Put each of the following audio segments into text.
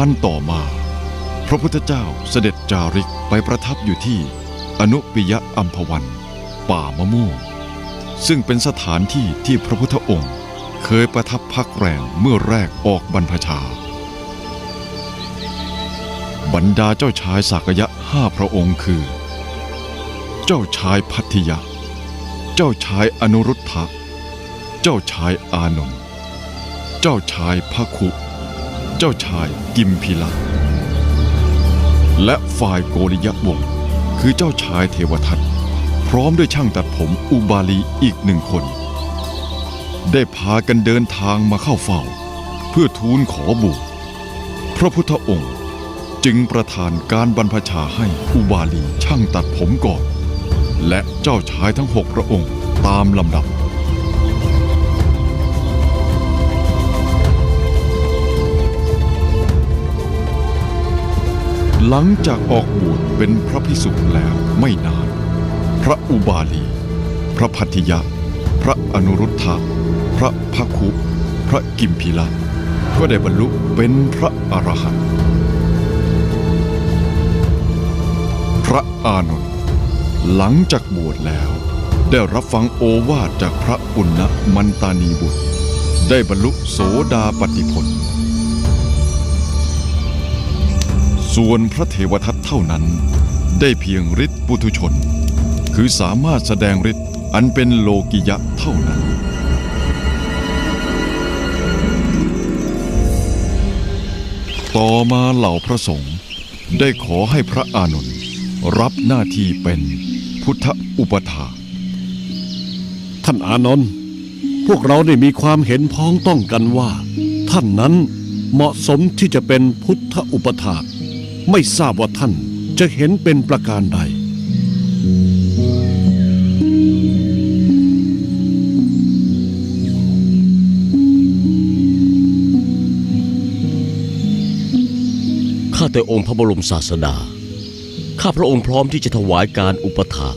การต่อมา พระพุทธเจ้าเสด็จจาริกไปประทับอยู่ที่อนุปิยะอัมพวัน ป่ามะม่วงซึ่งเป็นสถานที่ที่พระพุทธองค์ เคยประทับพักแรมเมื่อแรกออกบรรพชา บรรดาเจ้าชายสักยะห้าพระองค์คือ เจ้าชายพัทยะ เจ้าชายอนุรุทธะ เจ้าชายอานนท์ เจ้าชายพระคุ เจ้าชายกิมพิละและฝ่ายโกริยะวงศ์คือเจ้าชายเทวทัตพร้อมด้วยช่างตัดผมอุบาลีอีกหนึ่งคน ได้พากันเดินทางมาเข้าเฝ้า เพื่อทูลขอบวชพระพุทธองค์จึงประทานการบรรพชาให้อุบาลีช่างตัดผมก่อน และเจ้าชายทั้งหกพระองค์ตามลำดับ หลังจากออกบวชเป็นพระพิสุแล้วไม่นาน พระอุบาลี พระพัทยะ พระอนุรุทธะพระพักคุพระกิมพิละก็ได้บรรลุเป็นพระอรหันต์พระอานนท์หลังจากบวชแล้ว ได้รับฟังโอวาทจากพระปุณณมันตานีบุตร ได้บรรลุโสดาปติผล ส่วนพระเทวทัตเท่านั้น ได้เพียงฤทธิ์ปุถุชน คือสามารถแสดงฤทธิ์อันเป็นโลกิยะเท่านั้น ต่อมาเหล่าพระสงฆ์ได้ขอให้พระอานนท์รับหน้าที่เป็นพุทธอุปถาท่านอานนท์พวกเราได้มีความเห็นพ้องต้องกันว่า ท่านนั้นเหมาะสมที่จะเป็นพุทธอุปถาก ไม่ทราบว่าท่านจะเห็นเป็นประการใด ข้าแต่องค์พระบรมศาสดา ข้าพระองค์พร้อมที่จะถวายการอุปถาก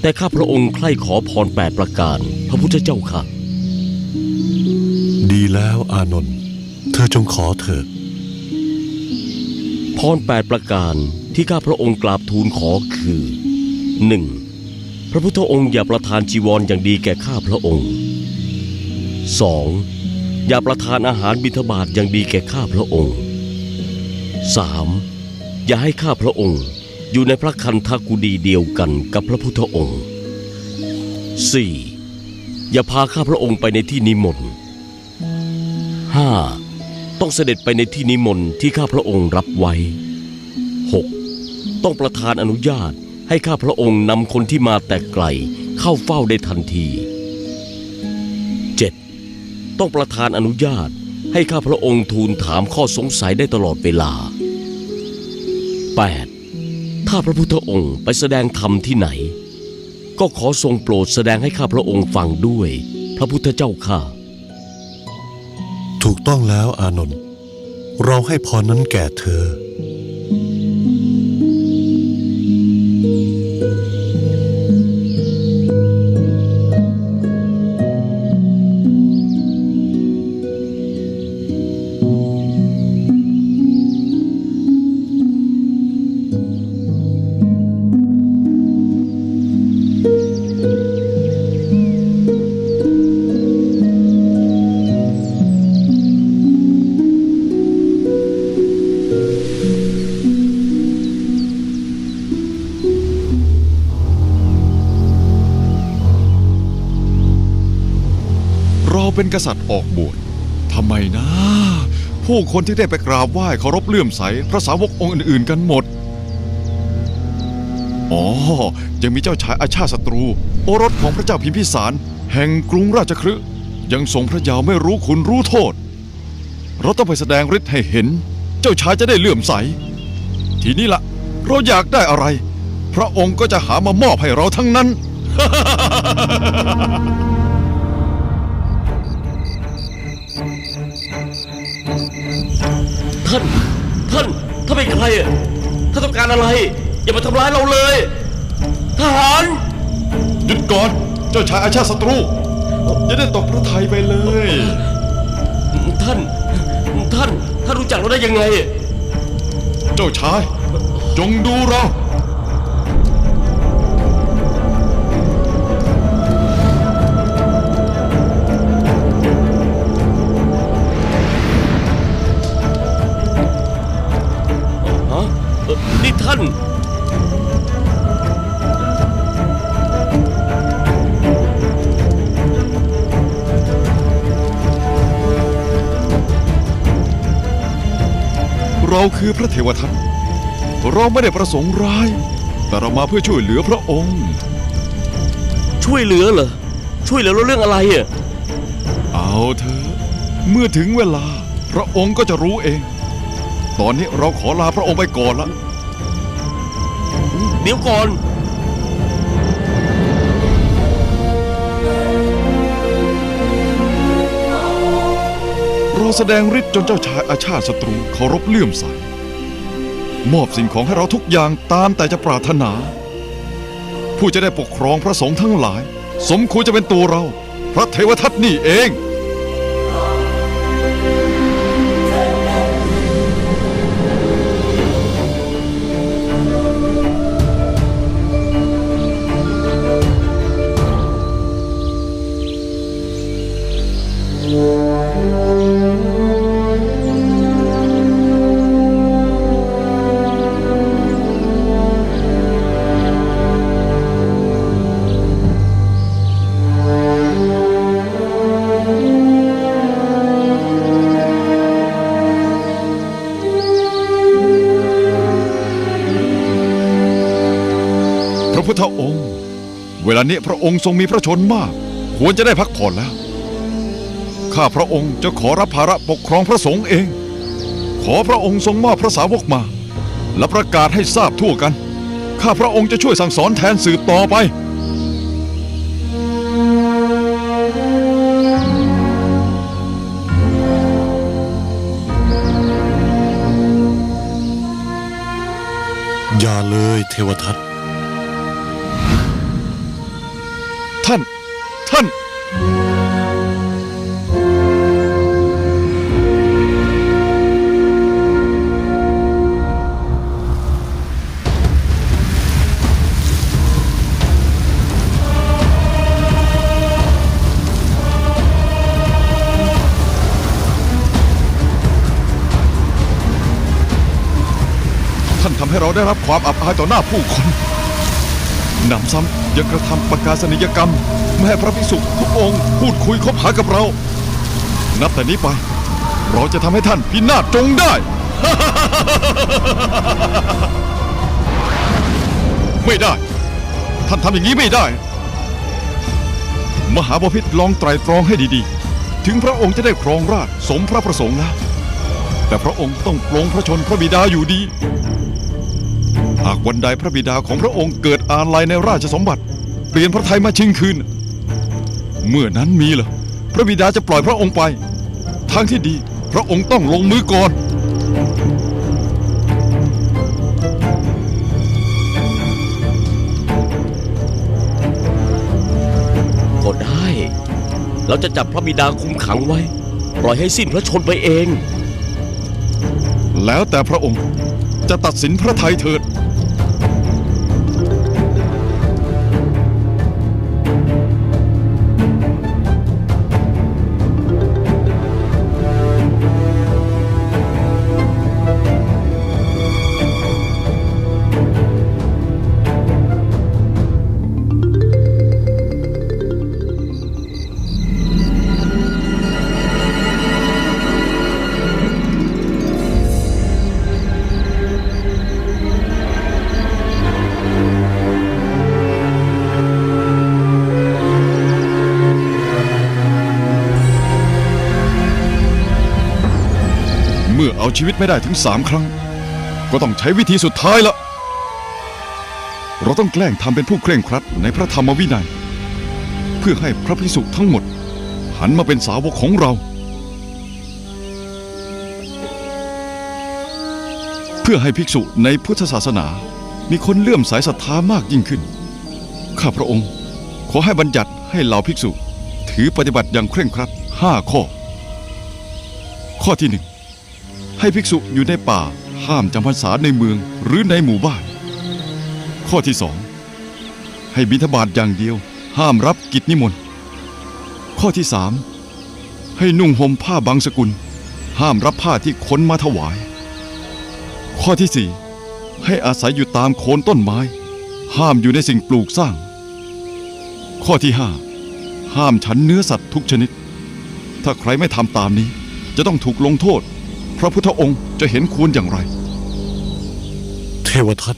แต่ข้าพระองค์ใคร่ขอพรแปดประการ พระพุทธเจ้าค่ะ ดีแล้วอานนท์ เธอจงขอเถิด พรแปดประการที่ข้าพระองค์กราบทูลขอคือ 1. พระพุทธองค์อย่าประทานจีวรอย่างดีแก่ข้าพระองค์ 2. อย่าประทานอาหารบิณฑบาตอย่างดีแก่ข้าพระองค์ 3. อย่าให้ข้าพระองค์อยู่ในพระคันธกุฎีเดียวกันกับพระพุทธองค์ 4. อย่าพาข้าพระองค์ไปในที่นิมนต์ 5. ต้องเสด็จไปในที่นิมนต์ที่ข้าพระองค์รับไว้ 6. ต้องประทานอนุญาตให้ข้าพระองค์นำคนที่มาแต่ไกลเข้าเฝ้าได้ทันที 7. ต้องประทานอนุญาตให้ข้าพระองค์ทูลถามข้อสงสัยได้ตลอดเวลา 8. ถ้าพระพุทธองค์ไปแสดงธรรมที่ไหน ก็ขอทรงโปรดแสดงให้ข้าพระองค์ฟังด้วย พระพุทธเจ้าข้า ถูกต้องแล้วอานนท์เราให้พรนั้นแก่เธอ เป็นกษัตริย์ออกบวชทำไมนะ ผู้คนที่ได้ไปกราบไหว้เคารพเลื่อมใสพระสาวกองค์อื่นๆกันหมด อ๋อ ยังมีเจ้าชายอาชาติศัตรู โอรสของพระเจ้าพิมพิสาร แห่งกรุงราชคฤห์ยังทรงพระเยาว์ไม่รู้คุณรู้โทษ เราต้องไปแสดงฤทธิ์ให้เห็น เจ้าชายจะได้เลื่อมใส ทีนี้ละเราอยากได้อะไร พระองค์ก็จะหามามอบให้เราทั้งนั้น ท่าน ท่านท่านเป็นใครอะท่านต้องการอะไร อย่ามาทำร้ายเราเลย ทหาร หยุดก่อน เจ้าชายอาชาติศัตรู อย่าได้ตกพระทัยไปเลย ท่าน ท่าน ท่านรู้จักเราได้ยังไง เจ้าชาย จงดูเรา เราคือพระเทวทัตเราไม่ได้ประสงค์ร้าย แต่เรามาเพื่อช่วยเหลือพระองค์ ช่วยเหลือเหรอ ช่วยเหลือเราเรื่องอะไรอะ เอาเถอะเมื่อถึงเวลาพระองค์ก็จะรู้เอง ตอนนี้เราขอลาพระองค์ไปก่อนละ เดี๋ยวก่อน เราแสดงฤทธิ์จนเจ้าชายอาชาติศัตรูเคารพเลื่อมใส มอบสิ่งของให้เราทุกอย่างตามแต่จะปรารถนา ผู้จะได้ปกครองพระสงฆ์ทั้งหลาย สมควรจะเป็นตัวเรา พระเทวทัตนี่เอง พุทธองค์ เวลานี้พระองค์ทรงมีพระชนมาก ควรจะได้พักผ่อนแล้ว ข้าพระองค์จะขอรับภาระปกครองพระสงฆ์เอง ขอพระองค์ทรงมอบพระสาวกมา และประกาศให้ทราบทั่วกัน ข้าพระองค์จะช่วยสั่งสอนแทนสืบต่อไปอย่าเลยเทวทัต ท่านทำให้เราได้รับความอับอายต่อหน้าผู้คน หนำซ้ำยังกระทำประกาศนียกรรมไม่พระภิกษุทุกองค์พูดคุยคบหากับเรา นับแต่นี้ไป เราจะทำให้ท่านพินาศจงได้ ไม่ได้ ท่านทำอย่างนี้ไม่ได้ มหาบพิตรลองไตรตรองให้ดีๆ ถึงพระองค์จะได้ครองราชสมพระประสงค์แล้วแต่พระองค์ต้องปลงพระชนพระบิดาอยู่ดี หากวันใดพระบิดาของพระองค์เกิดอาลัยในราชสมบัติ เปลี่ยนพระทัยมาชิงคืน เมื่อนั้นมีเหรอพระบิดาจะปล่อยพระองค์ไป ทางที่ดีพระองค์ต้องลงมือก่อนก็ได้ เราจะจับพระบิดาคุมขังไว้ ปล่อยให้สิ้นพระชนม์ไปเอง แล้วแต่พระองค์จะตัดสินพระทัยเถิด ชีวิตไม่ได้ถึงสามครั้ง ก็ต้องใช้วิธีสุดท้ายละ เราต้องแกล้งทำเป็นผู้เคร่งครัดในพระธรรมวินัย เพื่อให้พระพิสุทั้งหมด หันมาเป็นสาวกของเรา เพื่อให้ภิกษุในพุทธศาสนา มีคนเลื่อมสายศรัทธามากยิ่งขึ้น ข้าพระองค์ ขอให้บัญญัติให้เหล่าภิกษุ ถือปฏิบัติอย่างเคร่งครัดห้าข้อ ข้อที่หนึ่ง ให้ภิกษุอยู่ในป่าห้ามจำพรรษาในเมืองหรือในหมู่บ้าน ข้อที่สองให้บิณฑบาตอย่างเดียว ห้ามรับกิจนิมนต์ ข้อที่สามให้นุ่งห่มผ้าบางสกุล ห้ามรับผ้าที่คนมาถวาย ข้อที่สี่ให้อาศัยอยู่ตามโคนต้นไม้ ห้ามอยู่ในสิ่งปลูกสร้าง ข้อที่ห้าห้ามฉันเนื้อสัตว์ทุกชนิด ถ้าใครไม่ทำตามนี้จะต้องถูกลงโทษ พระพุทธองค์จะเห็นควรอย่างไร เทวทัต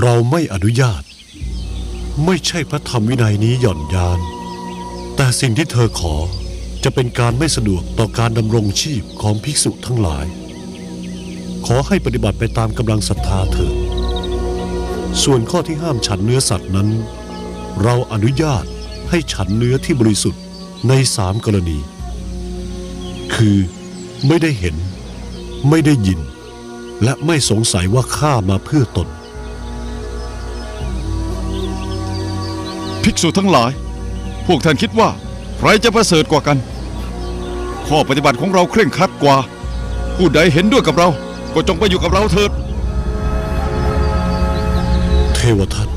เราไม่อนุญาต ไม่ใช่พระธรรมวินัยนี้หย่อนยาน แต่สิ่งที่เธอขอจะเป็นการไม่สะดวกต่อการดำรงชีพของภิกษุทั้งหลาย ขอให้ปฏิบัติไปตามกำลังศรัทธาเถิดส่วนข้อที่ห้ามฉันเนื้อสัตว์นั้น เราอนุญาตให้ฉันเนื้อที่บริสุทธิ์ในสามกรณี คือไม่ได้เห็น ไม่ได้ยิน และไม่สงสัยว่าข้ามาเพื่อตน ภิกษุทั้งหลาย พวกท่านคิดว่า ใครจะประเสริฐกว่ากัน ข้อปฏิบัติของเราเคร่งครัดกว่า ผู้ใดเห็นด้วยกับเรา ก็จงไปอยู่กับเราเถิด เทวทัต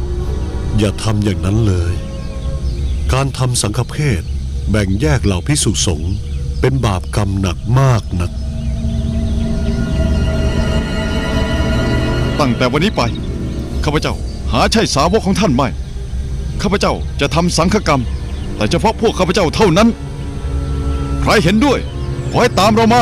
อย่าทำอย่างนั้นเลย การทำสังฆเพศแบ่งแยกเหล่าพิสุสงฆ์เป็นบาปกรรมหนักมากนัก ตั้งแต่วันนี้ไป ข้าพเจ้าหาใช่สาวกของท่านไม่ ข้าพเจ้าจะทำสังฆกรรม แต่เฉพาะพวกข้าพเจ้าเท่านั้น ใครเห็นด้วย ขอให้ตามเรามา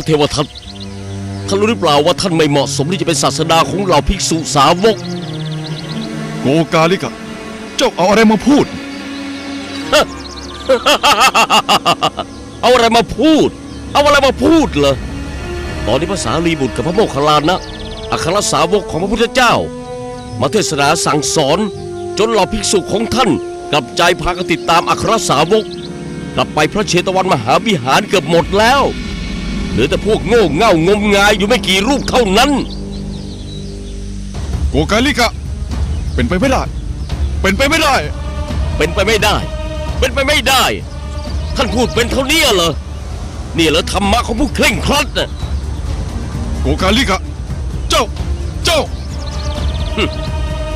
ระเทวทัตท่านรู้หรือเปล่าว่าท่านไม่เหมาะสมที่จะเป็นศาสดาของเราภิกษุสาวก โกกาลิกะ เจ้าเอาอะไรมาพูด เอาอะไรมาพูด เอาอะไรมาพูดเหรอตอนนี้ภาษาลีบุตรกับพระโมคคัลลานะอัครสาวกของพระพุทธเจ้า มาเทศนาสั่งสอน จนเหล่าภิกษุของท่านกลับใจพากันติดตามอัครสาวก กลับไปพระเชตวันมหาวิหารเกือบหมดแล้วเห ลือแต่พวกโง่เง่างมงายอยู่ไม่กี่รูปเท่านั้น โกกาลิกะ เป็นไปไม่ได้ เป็นไปไม่ได้ เป็นไปไม่ได้ เป็นไปไม่ได้ ท่านพูดเป็นเท่านี้เหรอนี่เหรอธรรมะของผู้เคร่งครัดน่ะโกกาลิกะ เจ้า เจ้า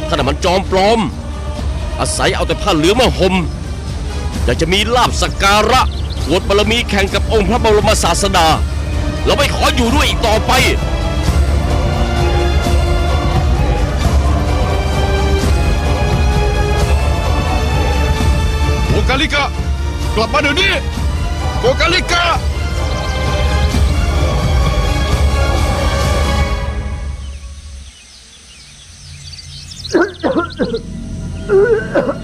ท่านน่ะมันจอมปลอม อาศัยเอาแต่ผ้าเหลืองมาห่มอยากจะมีลาบสักการะอวดบารมีแข่งกับองค์พระบรมศาสดา เราไม่ขออยู่ด้วยอีกต่อไปโกกาลิกะกลับมาเดี๋ยวนี้โกกาลิกะเ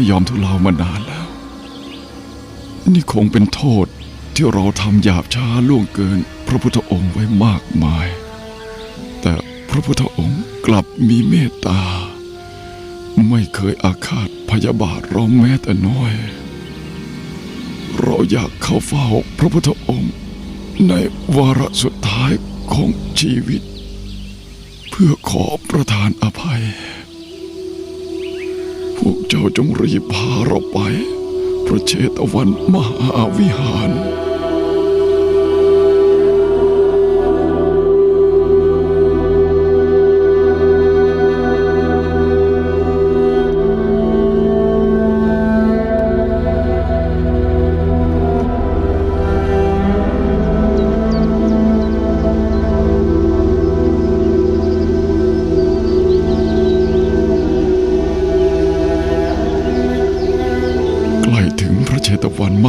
ไม่ยอมทุเลามานานแล้ว นี่คงเป็นโทษที่เราทำหยาบช้าล่วงเกินพระพุทธองค์ไว้มากมาย แต่พระพุทธองค์กลับมีเมตตา ไม่เคยอาฆาตพยาบาทเราแม้แต่น้อย เราอยากเข้าเฝ้าพระพุทธองค์ในวาระสุดท้ายของชีวิต เพื่อขอประทานอภัย พวกเจ้าจงรีบพาเราไป พระเชตวันมหาวิหาร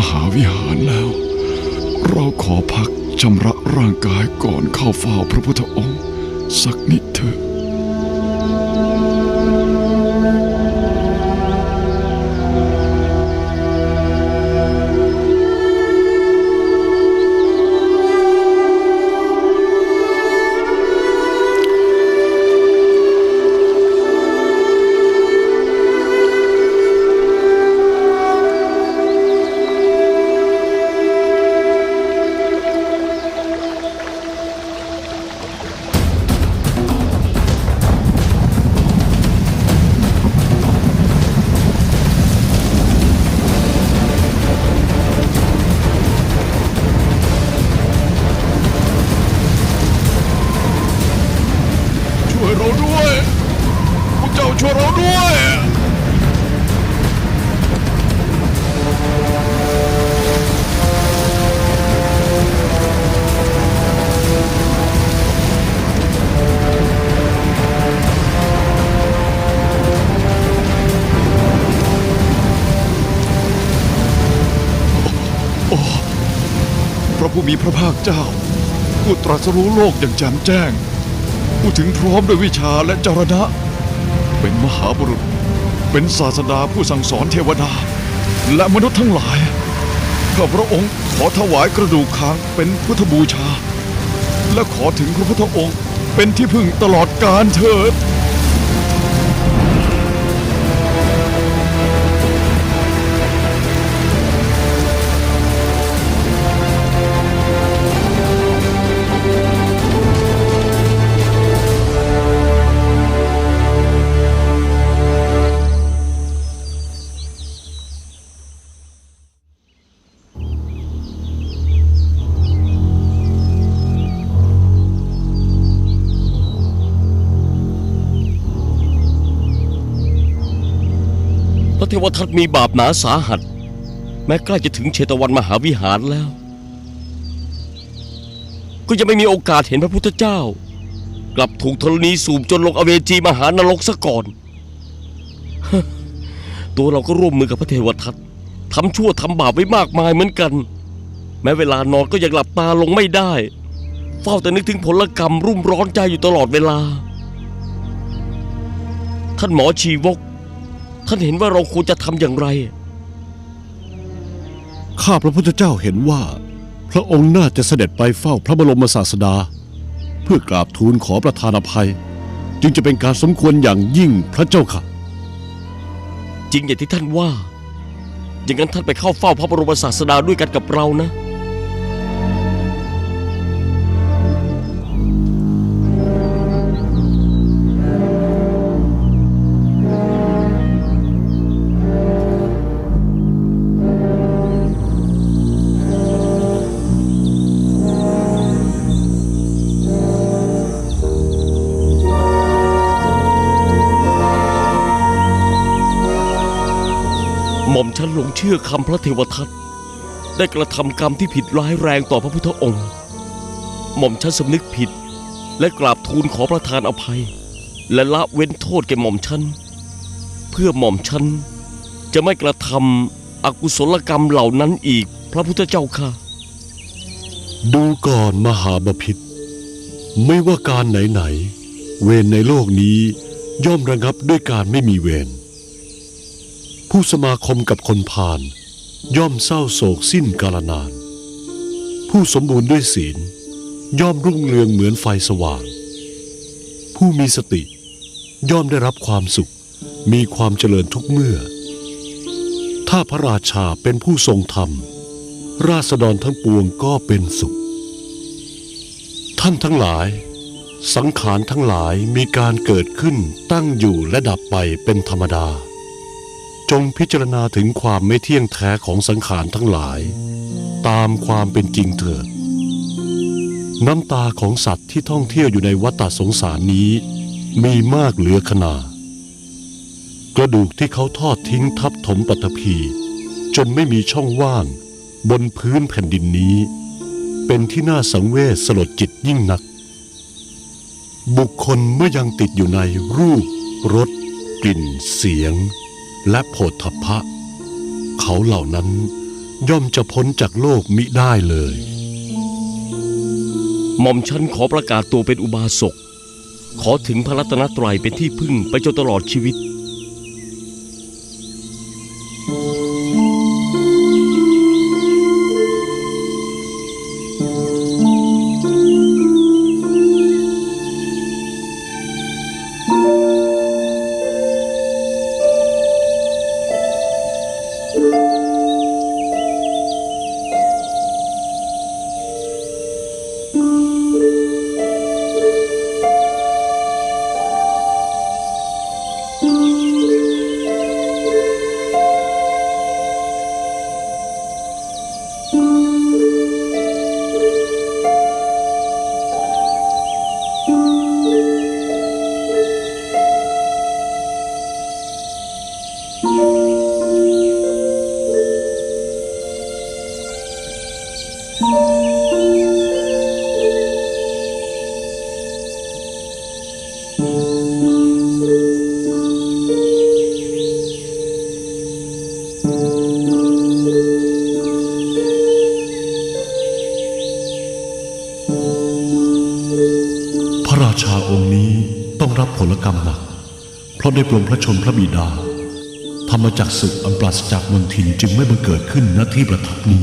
หาวิหารแล้ว เราขอพักชำระร่างกายก่อนเข้าเฝ้าพระพุทธองค์ สักนิดเถอะ ผู้มีพระภาคเจ้า ผู้ตรัสรู้โลกอย่างแจ่มแจ้ง ผู้ถึงพร้อมด้วยวิชาและจรณะ เป็นมหาบุรุษ เป็นศาสดาผู้สั่งสอนเทวดา และมนุษย์ทั้งหลายข้าพระองค์ขอถวายกระดูกค้างเป็นพุทธบูชา และขอถึงพระพุทธองค์เป็นที่พึ่งตลอดกาลเถิด เทวทัตมีบาปหนาสาหัส แม้ใกล้จะถึงเชตวันมหาวิหารแล้ว ก็ยังไม่มีโอกาสเห็นพระพุทธเจ้า กลับถูกธรณีสูบจนลงอเวจีมหานรกซะก่อน ตัวเราก็ร่วมมือกับพระเทวทัตทำชั่วทำบาปไว้มากมายเหมือนกัน แม้เวลานอนก็ยังหลับตาลงไม่ได้ เฝ้าแต่นึกถึงผลกรรมรุ่มร้อนใจอยู่ตลอดเวลา ท่านหมอชีวก ท่านเห็นว่าเราควรจะทำอย่างไร ข้าพระพุทธเจ้าเห็นว่า พระองค์น่าจะเสด็จไปเฝ้าพระบรมศาสดา เพื่อกราบทูลขอประทานอภัย จึงจะเป็นการสมควรอย่างยิ่งพระเจ้าค่ะ จริงอย่างที่ท่านว่า อย่างนั้นท่านไปเข้าเฝ้าพระบรมศาสดาด้วยกันกับเรานะ ฉันหลงเชื่อคำพระเทวทัตได้กระทำกรรมที่ผิดร้ายแรงต่อพระพุทธองค์ หม่อมฉันสำนึกผิด และกราบทูลขอประทานอภัย และละเว้นโทษแก่หม่อมฉันเพื่อหม่อมฉันจะไม่กระทำอกุศลกรรมเหล่านั้นอีก พระพุทธเจ้าค่ะ ดูก่อนมหาบพิษไม่ว่าการไหนๆเวรในโลกนี้ย่อมระงับด้วยการไม่มีเวร ผู้สมาคมกับคนพาลย่อมเศร้าโศกสิ้นกาลนาน ผู้สมบูรณ์ด้วยศีล ย่อมรุ่งเรืองเหมือนไฟสว่าง ผู้มีสติ ย่อมได้รับความสุข มีความเจริญทุกเมื่อ ถ้าพระราชาเป็นผู้ทรงธรรม ราษฎรทั้งปวงก็เป็นสุข ท่านทั้งหลาย สังขารทั้งหลายมีการเกิดขึ้นตั้งอยู่และดับไปเป็นธรรมดา จงพิจารณาถึงความไม่เที่ยงแท้ของสังขารทั้งหลาย ตามความเป็นจริงเถิด น้ำตาของสัตว์ที่ท่องเที่ยวอยู่ในวัฏสงสารนี้ มีมากเหลือขนา กระดูกที่เขาทอดทิ้งทับถมปัตภีจนไม่มีช่องว่างบนพื้นแผ่นดินนี้ เป็นที่น่าสังเวชสลดจิตยิ่งนัก บุคคลเมื่อยังติดอยู่ในรูปรสกลิ่นเสียง และโผฏฐพพะ เขาเหล่านั้นย่อมจะพ้นจากโลกมิได้เลย หม่อมฉันขอประกาศตัวเป็นอุบาสก ขอถึงพระรัตนตรัยเป็นที่พึ่งไปจนตลอดชีวิต ต้องรับผลกรรมหนัก เพราะได้ปลงพระชนพระบิดาธรรมจักศึกอันปราศจากมนทินจึงไม่บังเกิดขึ้นณที่ประทับนี้